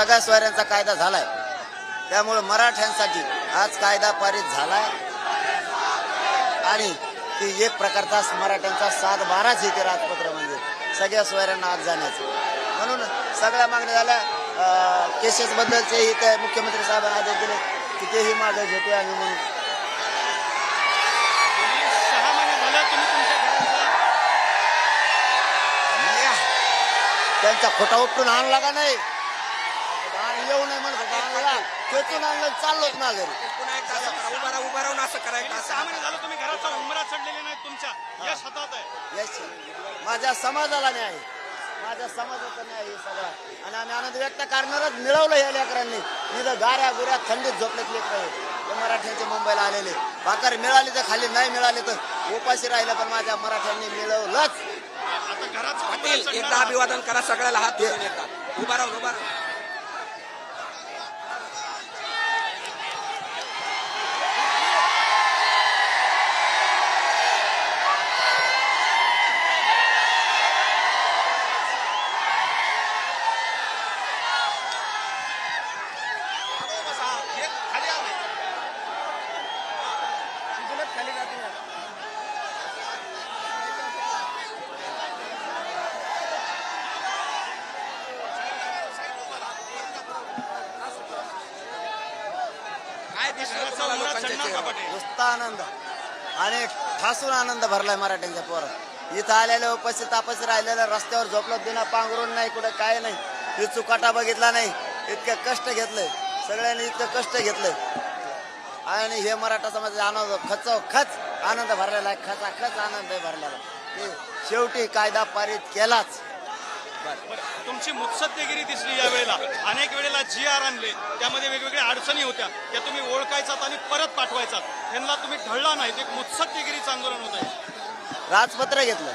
सगळ्या सोयऱ्यांचा कायदा झालाय. त्यामुळे मराठ्यांसाठी आज कायदा पारित झालाय. आणि ती एक प्रकारचा मराठ्यांचा सात बाराच येते राजपत्र म्हणजे सगळ्या सोयऱ्यांना आज जाण्याचं. म्हणून सगळ्या मागण्या झाल्या. केसेस बद्दलचे काय मुख्यमंत्री साहेबांना आदेश दिले की तेही मागे घेतोय आम्ही म्हणून. त्यांचा खोटा उपटून आणला का नाही? येऊ नये म्हणत होता, आणला खेचून आणलं चाललोच ना घरी. पुन्हा एकदा असं करा उभा राहा उभा राहून असं करायचं असं सहा महिने झालं तुम्ही घराचा उंबरा चढलेले नाही तुमच्या. या हातात आहे. यश. माझ्या समाजाला न्याय. माझ्या समाजाचा न्याय हे सगळा. आणि आम्ही आनंद व्यक्त करणारच मिळवलं या लेकरांनी. इथं गाऱ्या गुऱ्या थंडीत झोपलेत लेकर. ते मराठ्यांचे मुंबईला आलेले. भाकर मिळाली तर खाली नाही मिळाले तर उपाशी राहिलं पण माझ्या मराठ्यांनी मिळवलंच. आता घराचा पाटील एकदा. अभिवादन करा सगळ्याला हात उभा राहून उभा राहून. नुसता आनंद. आणि ठासून आनंद भरलाय मराठ्यांच्या पोरात. इथं आलेले उपस्थित तापस राहिलेलं रस्त्यावर झोपलं बिना पांघरून नाही कुठं काय नाही. हे चुकाटा बघितला नाही. इतकं कष्ट घेतलंय. सगळ्यांनी इतकं कष्ट घेतलंय. आणि हे मराठा समाजाचा आनंद खच खच आनंद भरलेला आहे. खचा खच आनंद आहे. भरलेला ते शेवटी कायदा पारित केलाच. तुमची मुत्सद्देगिरी दिसली या वेळेला. अनेक वेळेला जी आर आणले. त्यामध्ये वेगवेगळ्या अडचणी होत्या. त्या तुम्ही ओळखायचात आणि परत पाठवायचात. यांना तुम्ही ढळला नाहीत. एक मुत्सद्देगिरीचं आंदोलन होत आहे. राजपत्र घेतलं.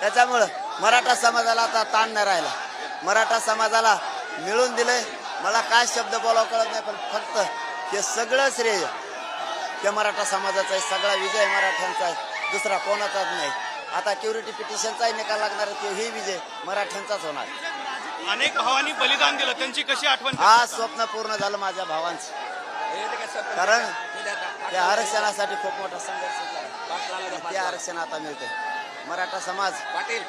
त्याच्यामुळं मराठा समाजाला आता ताण नाही राहिला. मराठा समाजाला मिळून दिलंय. मला काय शब्द बोलावं कळत नाही पण फक्त हे सगळं श्रेय हे मराठा समाजाचा आहे. सगळा विजय मराठ्यांचा आहे. दुसरा कोणाचाच नाही. आता क्युरिटी पिटिशनचाही निकाल लागणार आहे तो ही विजय मराठ्यांचाच होणार. अनेक भावांनी बलिदान दिलं. त्यांची कशी आठवण आज करता? स्वप्न पूर्ण झालं माझ्या भावांचं. हे कारण हे त्या आरक्षणासाठी खूप मोठा संघर्ष ते. आरक्षण आता मिळते मराठा समाज पाटील.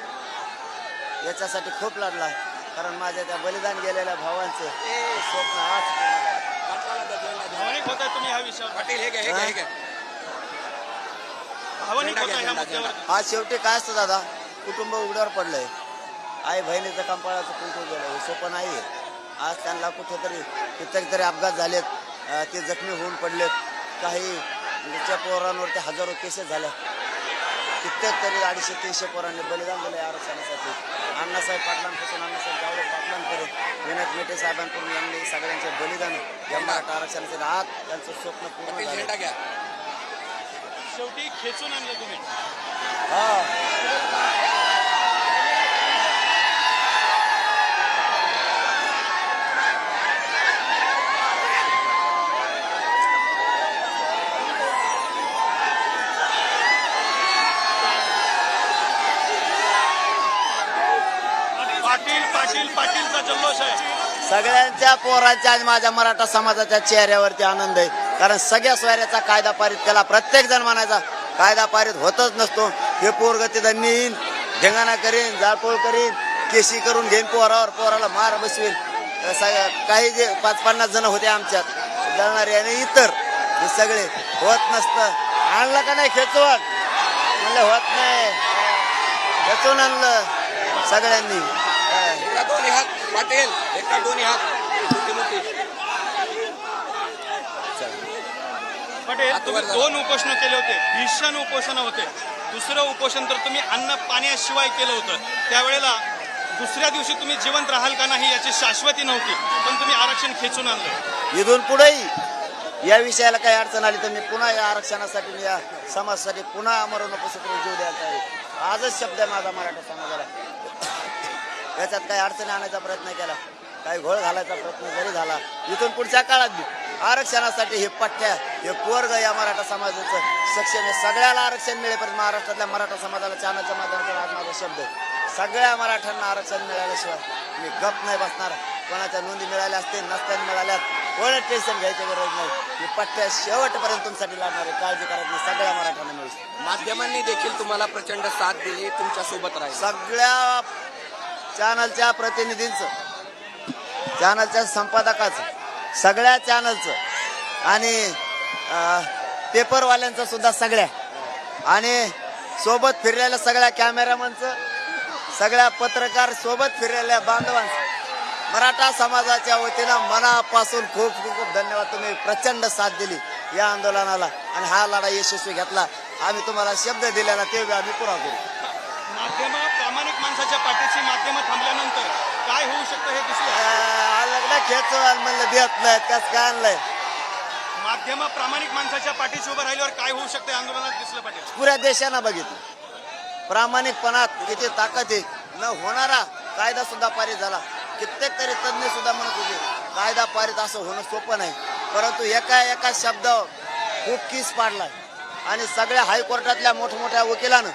याच्यासाठी खूप लढला कारण माझ्या त्या बलिदान गेलेल्या भावांचं स्वप्न आज. भावनिक होत तुम्ही ह्या विषयावर. पाटील हे घ्या हे घ्या. हे होत ह्या मुद्द्यावर शेवटी काय असतं दादा? कुटुंब उघड्यावर पडलंय. आई बहिणीचं कंपाळाचं कुंकू गेलं हे सोपं नाही आहे आज त्यांना कुठेतरी कित्येक तरी अपघात झालेत अं, ते जखमी होऊन पडलेत. काही त्याच्या पोरांवरती हजारो केसेस झाल्या कित्येक तरी अडीचशे तीनशे पोरांनी बलिदान दिलं आरक्षणासाठी. अण्णासाहेब पाटलांपासून अण्णासाहेब गावडे पाटलांपर्यंत विनायक मेटे साहेबांकडून यांनी सगळ्यांचे बलिदान या मराठा आरक्षणाचे आज त्यांचं स्वप्न पूर्ण झालं शेवटी खेचून आणलं तुम्ही. हा. पाटील पाटील पाटीलचा जल्लोष आहे. सगळ्यांच्या पोरांच्या आणि माझ्या मराठा समाजाच्या चेहऱ्यावरती आनंद आहे. कारण सगळ्या सोयऱ्याचा कायदा पारित केला. प्रत्येक जण म्हणायचा कायदा पारित होतच नसतो. हे पोरग तिथं नेईन ढेंगाणा करीन जाळपोळ करीन केशी करून घेईन पोरावर पोराला मार बसवीन. सगळ्या- काही जे पाच पन्नास जण होते आमच्यात जळणारे आणि इतर हे सगळे होत नसतं. आणलं का नाही खेचवण? म्हणलं होत नाही. खेचून आणलं सगळ्यांनी. एका दोन्ही हात पाटील. एका दोन्ही हात मोठी मोठी पटेल तुम्ही दोन उपोषण केले होते भीषण उपोषण होते. दुसरं उपोषण तर तुम्ही अन्न पाण्याशिवाय केलं होतं. त्यावेळेला दुसऱ्या दिवशी तुम्ही जिवंत राहाल का नाही याची शाश्वती नव्हती पण तुम्ही आरक्षण खेचून आणलं. इथून पुढेही या विषयाला काही अडचण आली तर मी पुन्हा या आरक्षणासाठी मी या समाजासाठी पुन्हा अमरून उपस्थित जीव द्यायला आहे. आजच शब्द आहे माझा मराठा समाजाला. याच्यात काही अडचणी आणायचा प्रयत्न केला काही घोळ घालायचा प्रयत्न जरी झाला इथून पुढच्या काळात आरक्षणासाठी हे पठ्ठ्या हे पोरग या मराठा समाजाचं सक्षम आहे. सगळ्याला आरक्षण मिळेपर्यंत महाराष्ट्रातल्या मराठा समाजाला चॅनलच्या माध्यमातून आज माझा शब्द आहे. सगळ्या मराठ्यांना आरक्षण मिळाल्याशिवाय मी गप नाही बसणार. कोणाच्या नोंदी मिळाल्या असतील नसत्याने मिळाल्यात कोणच टेन्शन घ्यायची गरज नाही. मी पट्ट्या शेवटपर्यंत तुमच्यासाठी लढणार आहे. काळजी करायची नाही सगळ्या मराठ्यांना मिळू. माध्यमांनी देखील तुम्हाला प्रचंड साथ दिली तुमच्यासोबत राहील. सगळ्या चॅनलच्या प्रतिनिधींचं चॅनलच्या संपादकाचं सगळ्या चॅनलचं आणि पेपरवाल्यांचं सुद्धा सगळ्या. आणि सोबत फिरलेल्या सगळ्या कॅमेरामनचं सगळ्या पत्रकार सोबत फिरलेल्या बांधवांचं. मराठा समाजाच्या वतीनं मनापासून खूप खूप धन्यवाद. तुम्ही प्रचंड साथ दिली या आंदोलनाला. आणि हा लढा यशस्वी घेतला. आम्ही तुम्हाला शब्द दिलेला ते आम्ही पुरा करू. माणसाच्या पाठीशी माध्यम थांबल्यानंतर काय होऊ शकतं हे दिसलं. खेचवाल म्हणलं देत नाहीत. कस काय आणलंय? माध्यम प्रामाणिक माणसाच्या पाठीशी उभं राहिल्यावर काय होऊ शकतं आंदोलनात दिसलं पाटील पुऱ्या देशानं बघितलं. प्रामाणिकपणात किती ताकद आहे. न होणारा कायदा सुद्धा पारित झाला. कित्येक तरी तज्ज्ञ सुद्धा म्हणत होते कायदा पारित असं होणं सोपं नाही. परंतु एका एका शब्दावर खूप किस पाडलाय. आणि सगळ्या हायकोर्टातल्या मोठमोठ्या वकिलानं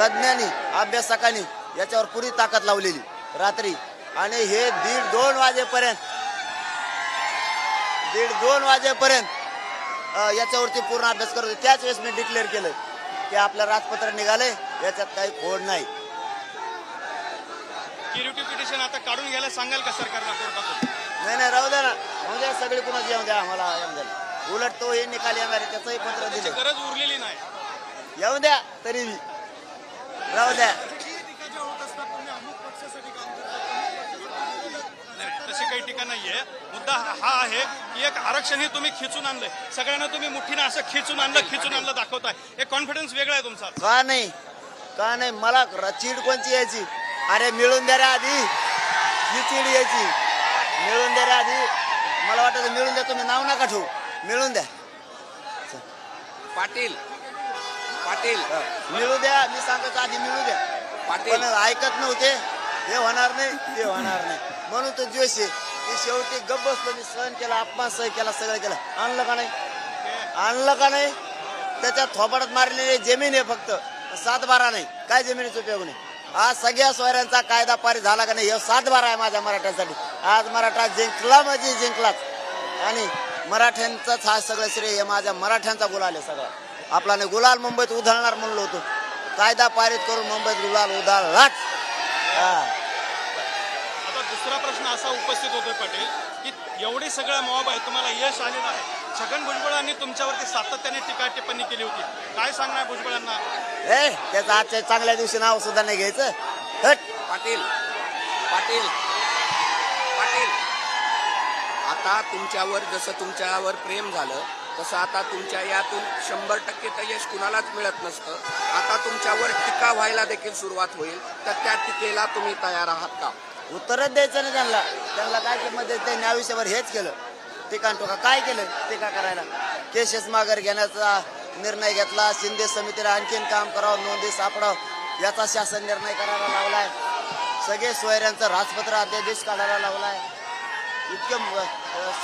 तज्ज्ञांनी अभ्यासकांनी याच्यावर पुरी ताकद लावलेली. रात्री. आणि हे दीड दोन वाजेपर्यंत दीड दोन वाजेपर्यंत याच्यावरती पूर्ण अभ्यास करत होते. त्याच वेळेस मी डिक्लेअर केलं की आपलं राजपत्र निघालंय याच्यात काही खोड नाही. पिटिशन आता काढून घ्यायला सांगाल का सरकारला कोर्टातून? नाही नाही राहू द्या ना. राहू द्या सगळे कुणाच येऊ द्या आम्हाला द्या. उलट तो हे निकाल येणार आहे त्याचंही पत्र दिले गरज उरलेली नाही. येऊ द्या तरी. राहू द्या नाही, टीका नाहीये? मुद्दा हा आहे की एक आरक्षण हे तुम्ही खिचून आणलंय. सगळ्यांना तुम्ही मुठीनं असं खिचून आणलं खिचून आणलं दाखवताय. एक कॉन्फिडन्स वेगळा आहे तुमचा. का नाही? का नाही? मला चीड कोणची यायची? अरे मिळून द्या रे आधी. ही चीड यायची. मिळून द्या रे आधी. मला वाटतं मिळून द्या तुम्ही नाव नका ठेवू. मिळून द्या पाटील. पाटील. मिळू द्या. मी सांगतो आधी मिळू द्या. पण पाटील ऐकत नव्हते. हे होणार नाही ते होणार नाही. म्हणून तो जोश आहे की शेवटी गप्प बसलो मी म्हणजे सहन केला अपमान सहन केला सगळं केलं. आणलं का नाही? आणलं का नाही? त्याच्या थोपाडात मारलेली जमीन आहे फक्त. सात बारा नाही. काय जमिनीचा उपयोग नाही. आज सगळ्या सोयऱ्यांचा कायदा पारित झाला का नाही हे सात बारा आहे माझ्या मराठ्यांसाठी. आज मराठा जिंकला म्हणजे जिंकलाच. आणि मराठ्यांचाच हा सगळं श्रेय हे माझ्या मराठ्यांचा गुलाल आहे सगळा. आपला नाही गुलाल मुंबईत उधळणार म्हणलो होतो. कायदा पारित करून मुंबईत गुलाल उधळलाच. हा. दुसरा प्रश्न असा उपस्थित होतोय पाटील की एवढे सगळं मॉब आहे तुम्हाला यश आलेलं आहे. छगन भुजबळांनी तुमच्यावरती सातत्याने टीका टिप्पणी केली होती. काय सांगणार भुजबळांना? ए त्याचं आजच्या चांगल्या दिवशी नाव सुद्धा नाही घ्यायचं. हट. पाटील पाटील पाटील. आता तुमच्यावर जसं तुमच्यावर प्रेम झालं तसं आता तुमच्या यातून शंभर टक्के तर यश कुणालाच मिळत नसतं. आता तुमच्यावर टीका व्हायला देखील सुरुवात होईल तर त्या टीकेला तुम्ही तयार आहात का? उत्तरच द्यायचं नाही त्यांना. त्यांना काय किंमत द्यायची? त्यांनी आयुष्यभर हेच केलं. टीका आणि टोका काय केलं? टीका करायला? केसेस माघार घेण्याचा निर्णय घेतला. शिंदे समितीला आणखीन काम करावं नोंदी सापडावं. याचा शासन निर्णय करायला लावलाय. सगळे सोयऱ्यांचं राजपत्र अध्यादेश काढायला लावलाय. इतके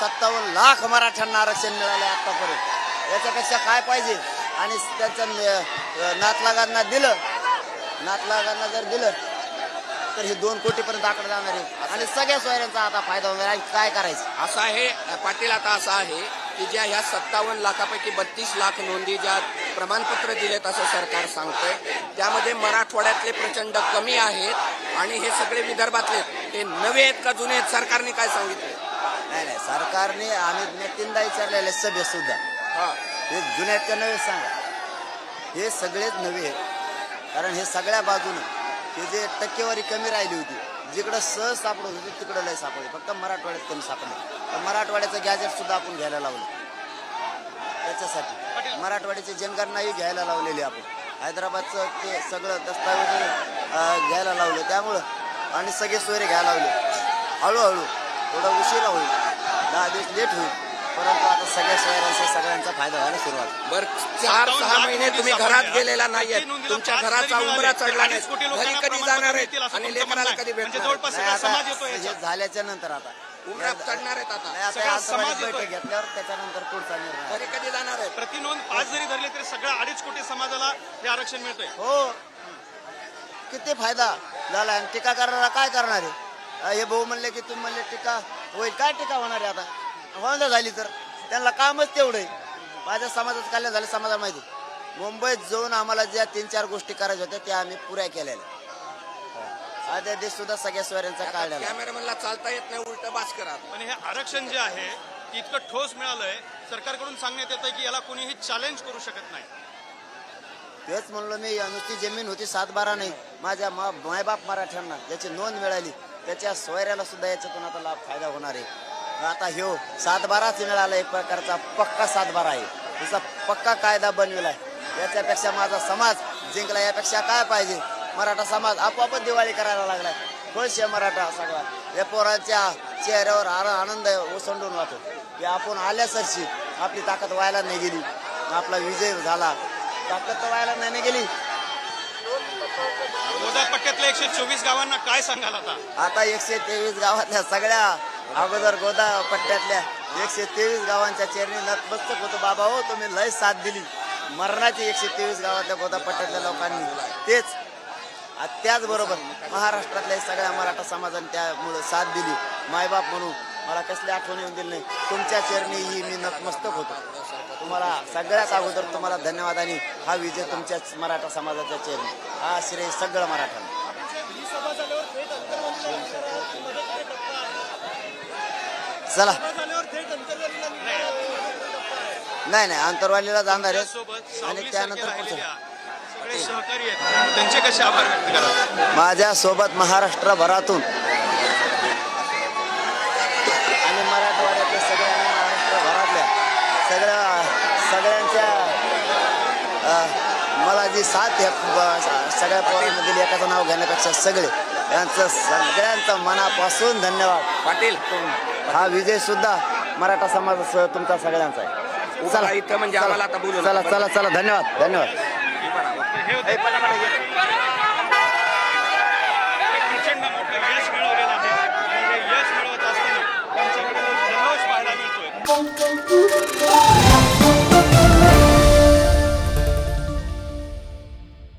सत्तावन्न लाख मराठ्यांना आरक्षण मिळालं आतापर्यंत. याच्यापेक्षा काय पाहिजे? आणि त्यांच्या नातलागांना दिलं. नातलागांना जर दिलं तर हे दोन कोटीपर्यंत आकडे जाणार आहे. आणि सगळ्या सोयऱ्यांचा आता फायदा होणार आहे. काय करायचं? असं आहे पाटील आता असं आहे की ज्या ह्या सत्तावन्न लाखापैकी बत्तीस लाख नोंदी ज्या प्रमाणपत्र दिलेत असं सरकार सांगतंय. त्यामध्ये मराठवाड्यातले प्रचंड कमी आहेत आणि हे सगळे विदर्भातले. ते नवे आहेत का जुने आहेत सरकारने काय सांगितले? नाही नाही सरकारने आम्ही मी तीनदा विचारलेले सभेत सुद्धा. हा. हे जुन्यात का नवे सांगा. हे सगळेच नवे आहेत. कारण हे सगळ्या बाजूनं हे जे टक्केवारी कमी राहिली होती जिकडं सहज सापडत होती तिकडं लय सापडले. फक्त मराठवाड्यात कमी सापडले. तर मराठवाड्याचं गॅजेट सुद्धा आपण घ्यायला लावलं. त्याच्यासाठी. मराठवाड्याची जनगणनाही घ्यायला लावलेली आपण. हैदराबादचं ते सगळं दस्तावेज घ्यायला लावलं. त्यामुळं आणि सगळे सोयरे घ्यायला लावले. हळूहळू. थोडा उशिरा होईल. दहा दिवस लेट होईल. परंतु सगळ्या शहरांचा सगळ्यांचा फायदा व्हायला सुरुवात. बर चार सहा महिने तुम्ही घरात गेलेला नाहीये तुमच्या घराचा उंबरा चढला नाही. घरी कधी जाणार आहेत? आणि लेकराला कधी भेटणार आहेत? जवळपास नाही सगळा आता समाज येतो हे याच्यात. झाल्याच्यानंतर आता. उंबरा चढणार आहेत आता. नाही आता सगळा समाज बैठक येतोय. घेतल्यावर त्याच्यानंतर पुढचा निर्णय घरी कधी जाणार आहेत? प्रतिनोंद पाच जरी धरले तरी सगळ्या अडीच कोटी समाजाला हे आरक्षण मिळतंय. हो. किती फायदा झाला आणि टीका करणारा काय करणार आहे? अ, हे भाऊ म्हणले की तुम्ही म्हणले टीका होईल. काय टीका होणार आहे आता? होऊन जा झाली तर. त्यांना कामच तेवढं माझ्या समाजात कल्याण झालं समाजाला माहिती मुंबईत जाऊन आम्हाला ज्या तीन चार गोष्टी करायच्या होत्या त्या आम्ही पुऱ्या केलेल्या. आद्या दिवस सुद्धा सगळ्या स्वाऱ्यांचा काढलेला. कॅमेरामॅनला चालता येत नाही उलट बास करा. पण हे आरक्षण जे आहे इतकं ठोस मिळालंय सरकारकडून सांगण्यात येतं की याला कोणीही चॅलेंज करू शकत नाही. तेच म्हणलो मी नुसती जमीन होती सात बारा नाही. माझ्या मा मायबाप मराठ्यांना ज्याची नोंद मिळाली त्याच्या सोयऱ्याला सुद्धा याच्यातून आता लाभ फायदा होणार आहे. आता ह्यो सात बाराच मिळाला एक प्रकारचा पक्का सात बारा आहे. त्याचा पक्का कायदा बनविलाय याच्यापेक्षा माझा समाज जिंकला यापेक्षा काय पाहिजे? मराठा समाज आपोआपच दिवाळी करायला लागलाय. आहे मराठा सगळा. या पोराच्या चेहऱ्यावर आर- आनंद ओसंडून वाटतो की आपण आल्यासरशी आपली ताकद व्हायला नाही गेली. आपला विजय झाला. ताकद तर व्हायला नाही गेली. पट्ट्यातल्या एकशे चोवीस गावांना काय सांगाल आता? आता एकशे तेवीस गावातल्या सगळ्या अगोदर गोदा पट्ट्यातल्या एकशे तेवीस गावांच्या चेरणी नतमस्तक होतो. बाबा हो तुम्ही लय साथ दिली. मरणाची एकशे तेवीस गावातल्या गोदा पट्ट्यातल्या लोकांनी. तेच. त्याचबरोबर महाराष्ट्रातल्या सगळ्या मराठा समाजाने त्यामुळे साथ दिली. मायबाप म्हणून. मला कसली आठवण येऊन दिली नाही. तुमच्या चरणी ही मी नतमस्तक होतो. तुम्हाला सगळ्यात अगोदर तुम्हाला धन्यवाद आणि हा विजय तुमच्याच मराठा समाजाच्या चरणी हा श्रेय सगळं मराठा चला. नाही नाही आंतरवालीला जाणार आहे सोबत आणि त्यानंतर त्यांचे कसे आभार व्यक्त करा माझ्यासोबत महाराष्ट्रभरातून आणि मराठवाड्यातले सगळे आणि महाराष्ट्रभरातल्या सगळ्या सगळ्यांच्या मला जी साथ सगळ्या पोरांना दिली एकाचं नाव घेण्यापेक्षा सगळे यांचं सगळ्यांचं मनापासून धन्यवाद. पाटील. हा विजय सुद्धा मराठा समाजासह तुमचा सगळ्यांचा आहे. इथं म्हणजे आम्हाला आता बोलू चला. चला चला. धन्यवाद धन्यवाद. होते प्रचंड मोठं यश मिळवलेलं आहे आणि यश मिळवत असताना त्यांच्याकडे जल्लोष पाहायला मिळतोय.